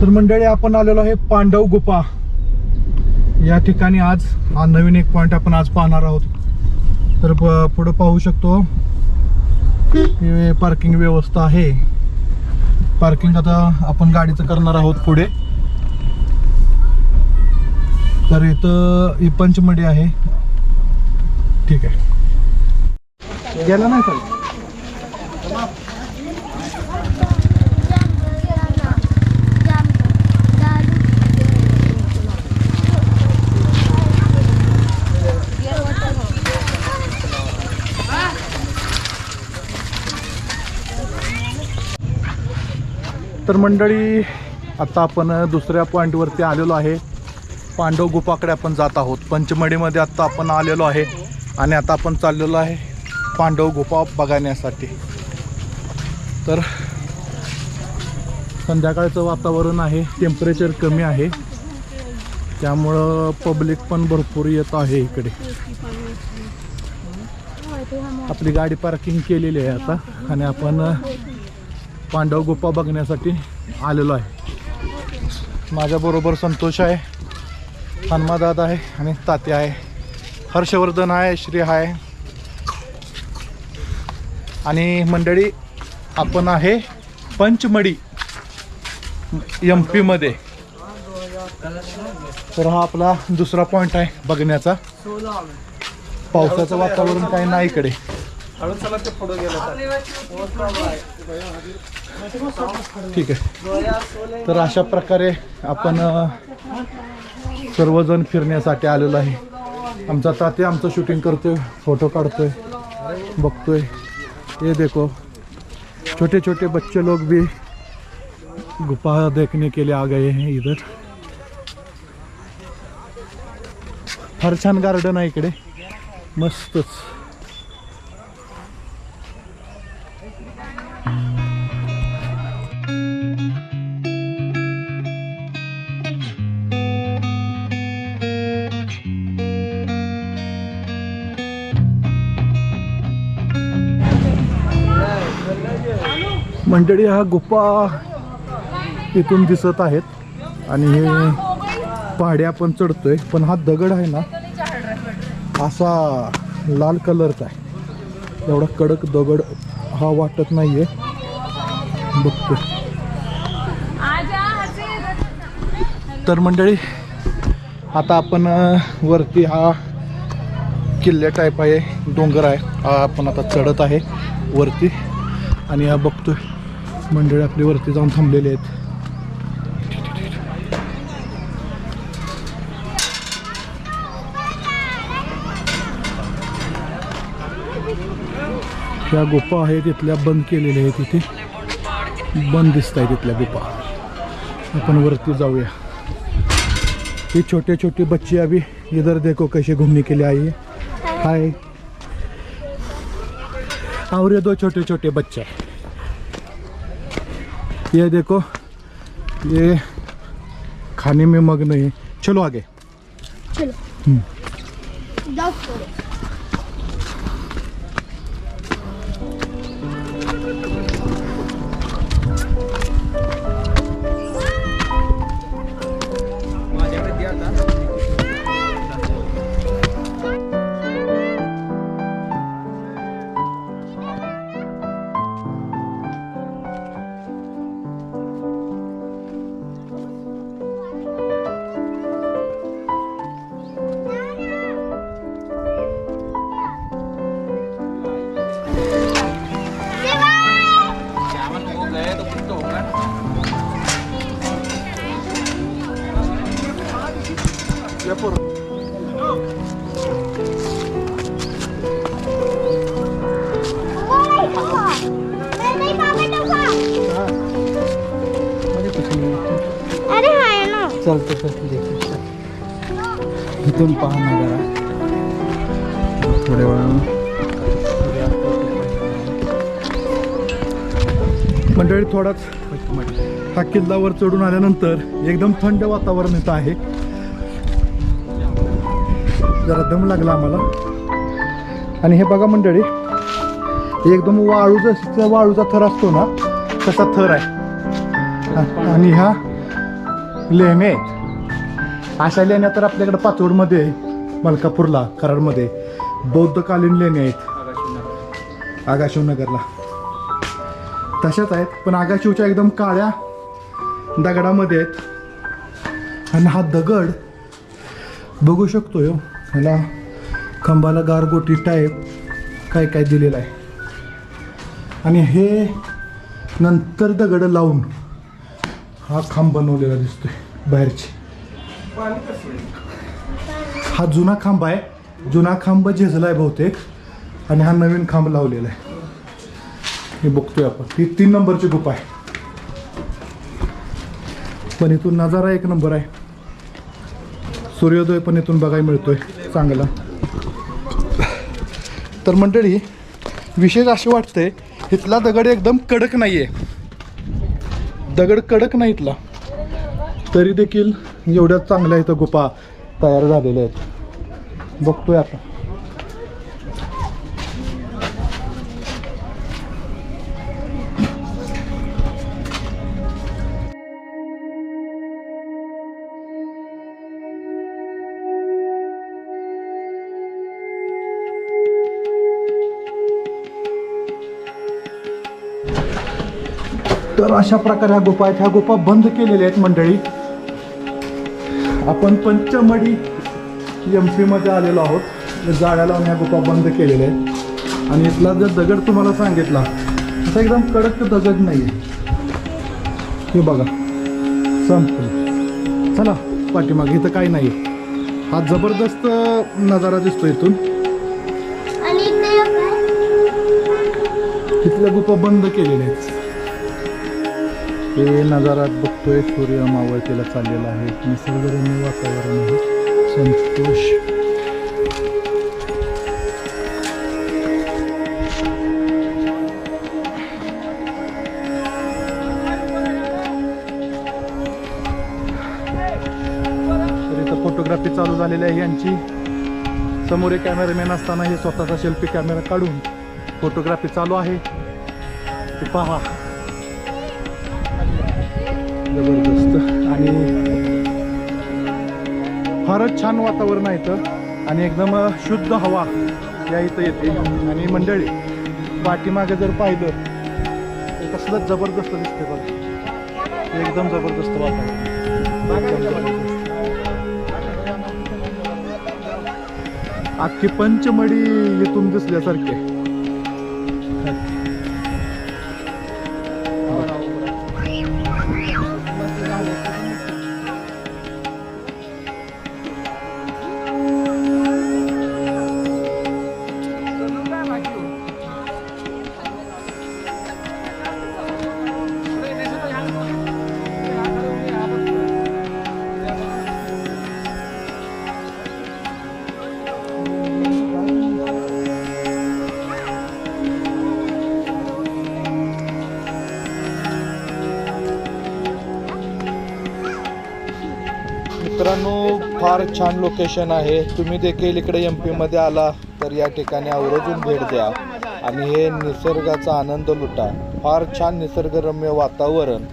तर मंडळी आपण आलेलो आहे पांडव गुफा. या ठिकाणी आज हा नवीन एक पॉइंट आपण आज पाहणार आहोत. तर प- पुढं पाहू शकतो पार्किंग व्यवस्था आहे. पार्किंग आता आपण गाडीचं करणार आहोत पुढे. तर इथं ही पंचमडी आहे. ठीक आहे. गेला नाही सर तर मंडळी आता आपण दुसऱ्या पॉईंटवरती आलेलो आहे. पांडव गुफाकडे आपण जात आहोत. पंचमढीमध्ये आत्ता आपण आलेलो आहे आणि आता आपण चाललेलो आहे पांडव गुफा बघण्यासाठी. तर संध्याकाळचं वातावरण आहे टेम्परेचर कमी आहे. त्यामुळं पब्लिक पण भरपूर येत आहे इकडे. आपली गाडी पार्किंग केलेली आहे आता आणि आपण पांडव गुप्पा बघण्यासाठी आलेलो आहे. माझ्याबरोबर संतोष आहे हनुमादाद आहे आणि तात्या आहे. हर्षवर्धन आहे श्री आहे आणि मंडळी आपण आहे पंचमडी एम पीमध्ये तर हा आपला दुसरा पॉईंट आहे बघण्याचा. पावसाचं वातावरण काही नाही इकडे. ठीक आहे. तर अशा प्रकारे आपण सर्वजण फिरण्यासाठी आलेलो आहे. आमचा ताते आमचं शूटिंग करतोय फोटो काढतोय बघतोय. ये देखो छोटे छोटे बच्चे लोग भी गुफा देखने के लिए आ गए हैं इधर. फार छान गार्डन आहे इकडे. मस्तच. मंडळी हा गुफा इथून दिसत आहेत. आणि हे पहाडी आपण चढतोय पण हा दगड आहे ना असा लाल कलरचा आहे. एवढा कडक दगड हा वाटत नाहीये. बघतो. तर मंडळी आता आपण वरती हा किल्ले टाईप आहे डोंगर आहे. हा आपण आता चढत आहे वरती. आणि हा बघतोय. मंडळी आपली वरती जाऊन थांबलेले आहेत. ह्या गुफा आहेत तिथल्या बंद केलेल्या आहेत तिथे बंद दिसत आहेत तिथल्या गुफा. आपण वरती जाऊया. ये छोटे छोटे बच्चे अभी इधर देखो कैसे घूमने के लिए आई है. हाय. और ये दो छोटे छोटे बच्चे. ये देखो ये खाने में मग्न है। चलो आगे। या पोरं. por... मध्ये अरे हाय ना चालतं चालतं देखील इथून पहा ना जरा थोड्या वेळानं मंडळी थोडाच हा किल्ल्यावर चढून आल्यानंतर एकदम थंड वातावरण इथं आहे जरा दम लागला आम्हाला. आणि हे बघा मंडळी एकदम वाळूचा वाळूचा थर असतो ना तसा थर आहे. आणि ह्या लेणे आहेत. अशा लेण्या तर आपल्याकडे पाचोडमध्ये आहे, मलकापूरला कराडमध्ये बौद्धकालीन लेणे आहेत. आगाशिवनगरला. तशाच आहेत पण आगाशिवच्या एकदम काळ्या दगडामध्ये आहेत. आणि हा दगड बघू शकतो हो. ह्याला खांबाला गारगोटी टाईप काय काय दिलेलं आहे. आणि हे नंतर दगड लावून हा खांब बनवलेला दिसतोय बाहेरची. हा जुना खांब आहे. जुना खांब झेजलाय बहुतेक. आणि हा नवीन खांब लावलेला आहे. हे बघतोय आपण. ही तीन नंबरची गुप आहे. पण इथून नजारा एक नंबर आहे. सूर्योदय पण इथून बघायला मिळतोय. चांगलं तर मंडळी विशेष असे वाटतंय इथला दगड एकदम कडक नाहीये. दगड कडक नाही इथला. तरी देखील एवढ्या चांगल्या इथं गुफा तयार झालेल्या आहेत. बघतोय आता. तर अशा प्रकारे ह्या गुफा आहेत. ह्या गुफा बंद केलेल्या आहेत मंडळी. आपण पंचमढी एममध्ये आलेलो आहोत. जाळ्या लावून ह्या गुफा बंद केलेल्या आहेत. आणि इथला जर दगड तुम्हाला सांगितला असा एकदम कडक दगड नाही हे बघा. संपलं. चला पाठीमागे इथं काही नाही हा जबरदस्त नजारा दिसतो इथून. आणि इथे काय? तिथल्या गुफा बंद केलेल्या आहेत. हे नजारात बघतोय सूर्य मावळतीला चाललेला आहे. निसर्गरम्य वातावरण आहे. संतोष. तर इथं फोटोग्राफी चालू झालेली आहे यांची. समोर एक कॅमेरामॅन असताना हे स्वतःचा सेल्फी कॅमेरा काढून फोटोग्राफी चालू आहे. ते पहा. जबरदस्त. आणि फारच छान वातावरण आहे इथं. आणि एकदम शुद्ध हवा या इथं येते. आणि मंडळी पाठीमागे जर पाहिलं तर कसलंच जबरदस्त दिसते बघा. एकदम जबरदस्त वातावरण. अख्खी पंचमडी इथून दिसल्यासारखे फार छान लोकेशन आहे. तुम्ही देखील इकडे एम पीमध्ये आला तर या ठिकाणी आवर्जून भेट द्या. आणि हे निसर्गाचा आनंद लुटा. फार छान निसर्गरम्य वातावरण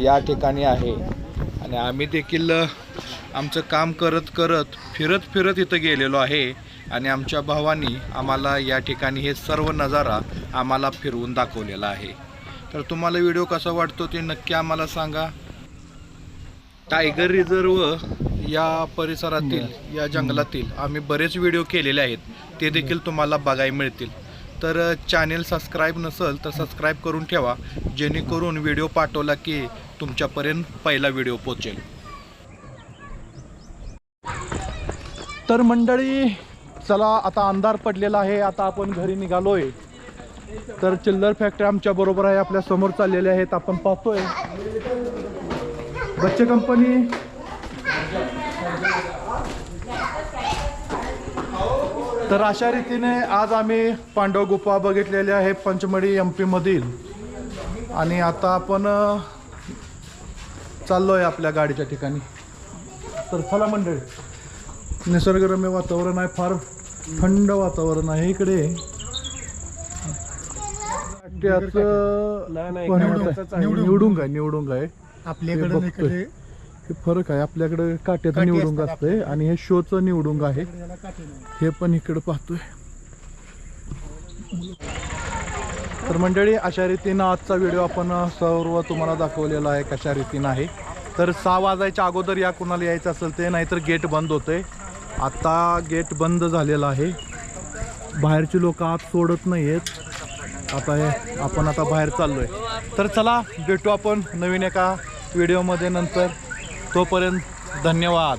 या ठिकाणी आहे. आणि आम्ही देखील आमचं काम करत करत फिरत फिरत इथं गेलेलो आहे. आणि आमच्या भावानी आम्हाला या ठिकाणी हे सर्व नजारा आम्हाला फिरवून दाखवलेला आहे. तर तुम्हाला व्हिडिओ कसा वाटतो ते नक्की आम्हाला सांगा. टायगर रिझर्व या परिसरातील या जंगलातील आम्ही बरेच व्हिडिओ केलेले आहेत. ते देखील तुम्हाला बघायला मिळतील. तर चॅनेल सबस्क्राईब नसेल तर सबस्क्राईब करून ठेवा. जेणेकरून व्हिडिओ पाठवला की तुमच्यापर्यंत पहिला व्हिडिओ पोचेल तर मंडळी चला आता अंधार पडलेला आहे. आता आपण घरी निघालोय. तर चिल्लर फॅक्टरी आमच्या बरोबर आहे. आपल्यासमोर चाललेले आहेत. आपण पाहतोय. बच्चे कंपनी तर अशा रीतीने आज आम्ही पांडव गुफा बघितलेले आहे पंचमढी एम मधील. आणि आता आपण अ, चाललोय आपल्या गाडीच्या ठिकाणी. तर चला मंडळी निसर्गरम्य वातावरण आहे फार थंड वातावरण आहे इकडे. आहे. निवडुंग आहे निवडुंग आहे आपल्याकडे हे फरक आहे. आपल्याकडे काट्याचं असतात असतंय आणि हे शोचं निवडून आहे. हे पण इकडे पाहतोय. तर मंडळी अशा रीतीनं आजचा व्हिडिओ आपण सर्व तुम्हाला दाखवलेला आहे कशा रीतीनं आहे. तर सहा वाजायच्या अगोदर या कुणाला यायचं असेल ते नाहीतर गेट बंद होतंय. आता गेट बंद झालेलं आहे. बाहेरची लोक आत सोडत नाही आहेत आता हे आपण आता बाहेर चाललोय. तर चला भेटू आपण नवीन एका व्हिडिओमध्ये नंतर. तोपर्यंत धन्यवाद.